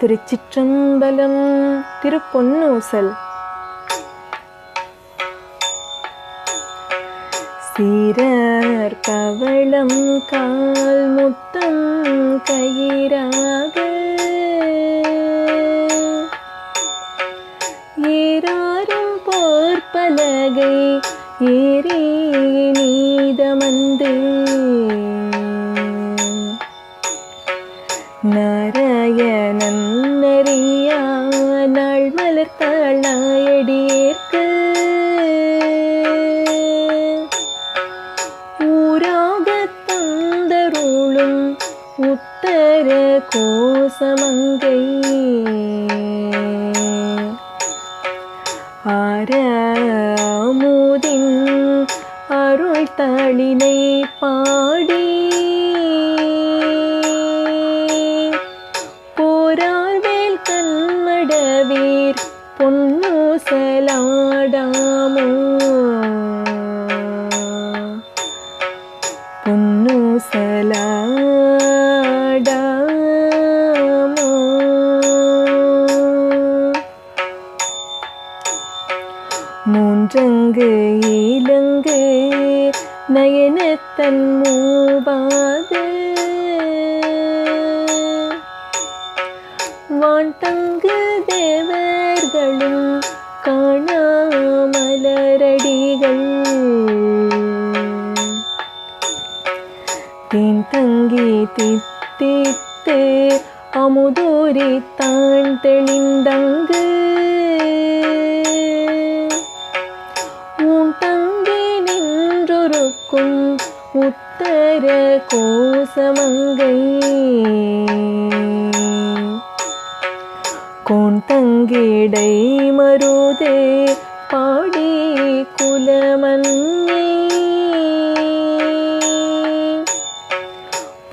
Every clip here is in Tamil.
திருச்சிற்றம்பலம் திருப்பொன்னூசல். சீரர் பவளம் கால் முத்தம் கயிறாக. ஏறாரும் போர்ப்பலகை ஏறி நீதமந்து கோசமங்கை மூன்றங்கு இலங்கு நயனத்தன் மூவாது. வான்தங்கு தேவர்களும் காணாமலரடிகள். தீன் தங்கி தித்தித்து அமுதூரி தான் தெளிந்தான் உத்தர கோசமங்கை. கோன் தங்கிடை மருதே பாடி குலமன்னே.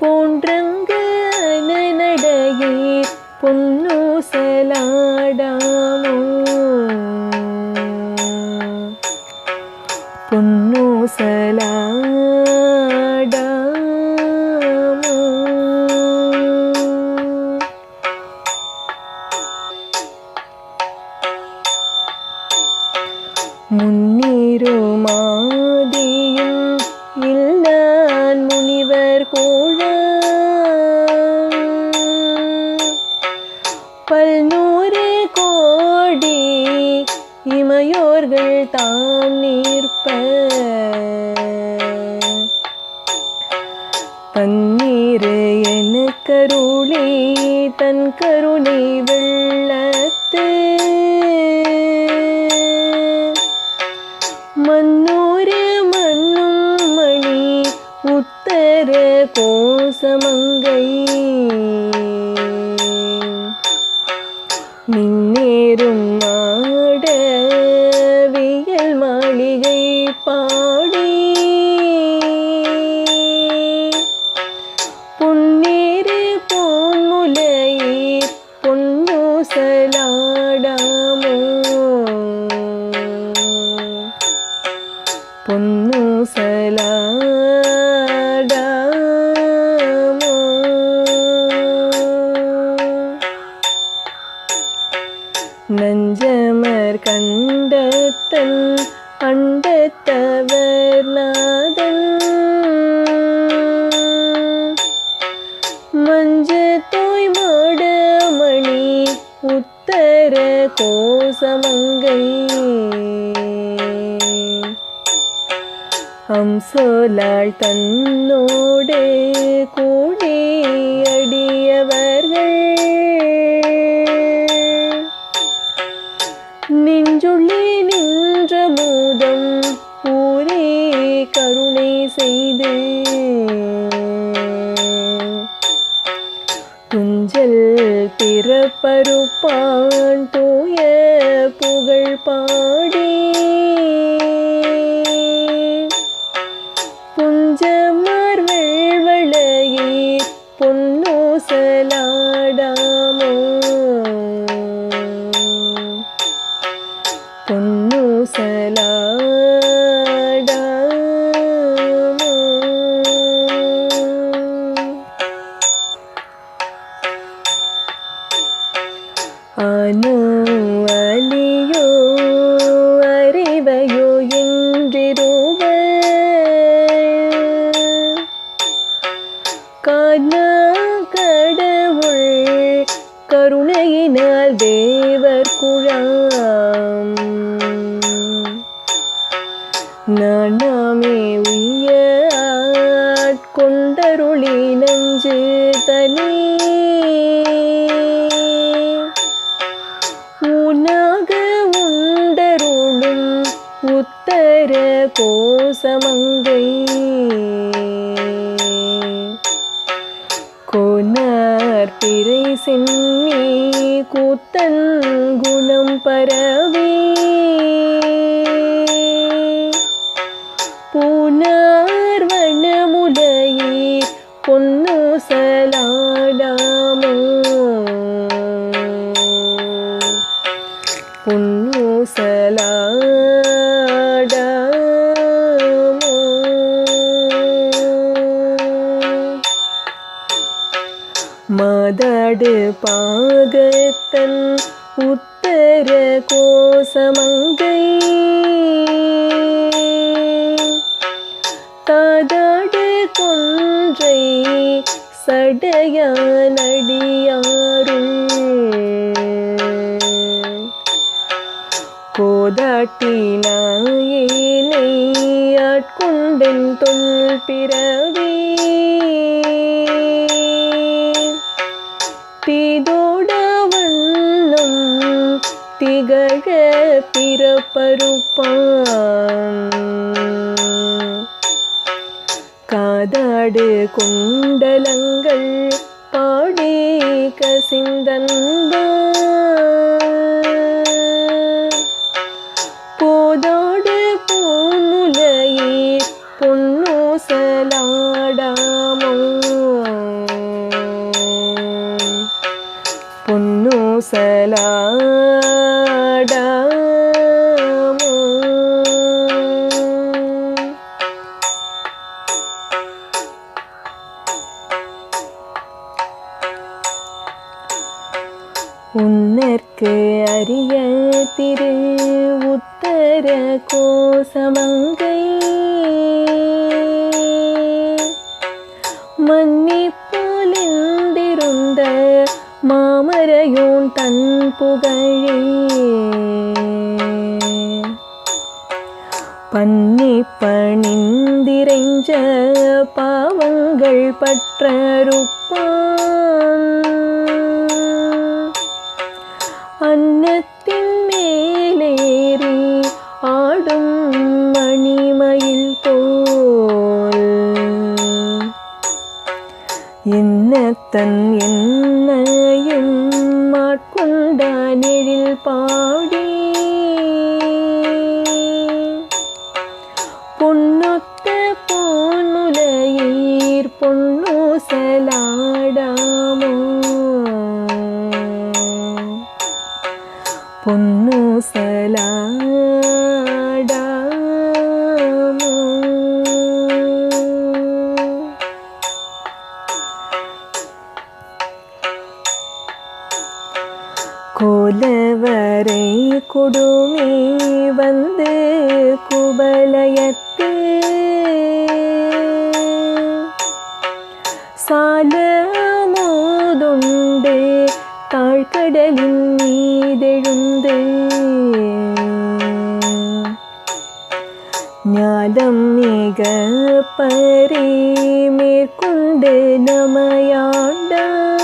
போன்றங்கு நடையீர் பொன் முன்னீருமாதியும் இல்லான் முனிவர் கோழ. பல்நூறு கோடி இமையோர்கள் தாம் நிற்ப. தண்ணீர் என கருளே தன் கருணை வெள்ள கங்கை. மின்னேறும் மாடவியல் மாளிகை பாடி. பொன்னேறு பொன்முலை பொன்னூசலாடாமோ தன்னோடு கூடி அடியவர்கள். நெஞ்சுள்ளே நின்ற மூதம் ஊரே கருணை செய்து. துஞ்சல் பிறப்பருப்பான் தூய புகழ் பாடி. பொன்னூசலாடாமோ தனி. உனாக உண்டருளும் உத்தர கோசமங்கை. கொனார் பிறை சென்னி கூத்தன் குணம் பரவே. மாதாடு பாகத்தன் உத்தர கோசமங்கை. தாதாடு கொன்றை சடையானடியாருள் கோதாட்டினாயினை ஆட்கொண்டென் தொல் பிறவி பிதோட திகழ பிறப்பருப்பான் காதாடு குண்டலங்கள் பாடி கசிந்தன்ப அரிய திரு உத்தர கோசமங்கை மன்னிப்போலிந்திருந்த மாமரையோன் தன் புகழே. பன்னி பணிந்திரைஞ்ச பாவங்கள் பற்றறுப்பான். அன்னத்தின் மேலேறி ஆடும் மணிமயில் போல் என்னத்தன் கொடுமே வந்து குபலயத்து சாலமோதுண்டு தாழ்கடலின் மீதெழுந்து ஞாலம் மிக பரி மேற்கொண்டு நமையாண்டான்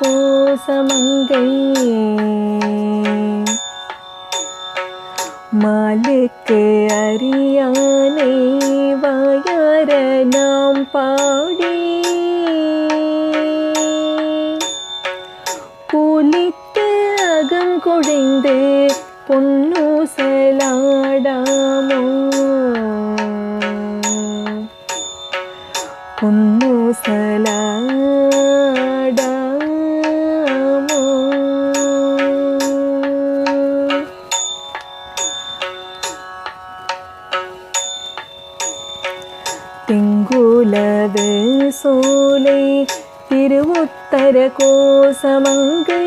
கோசமங்கை. மாலுக்கு அறியானை வாயார நாம் பாடி. புலித்து அகம் குழைந்து பொன்னூசலாடாமோ பொன்னூசலாடாமோ. திங்குலவு சோலை திருவுத்தர கோசமங்கை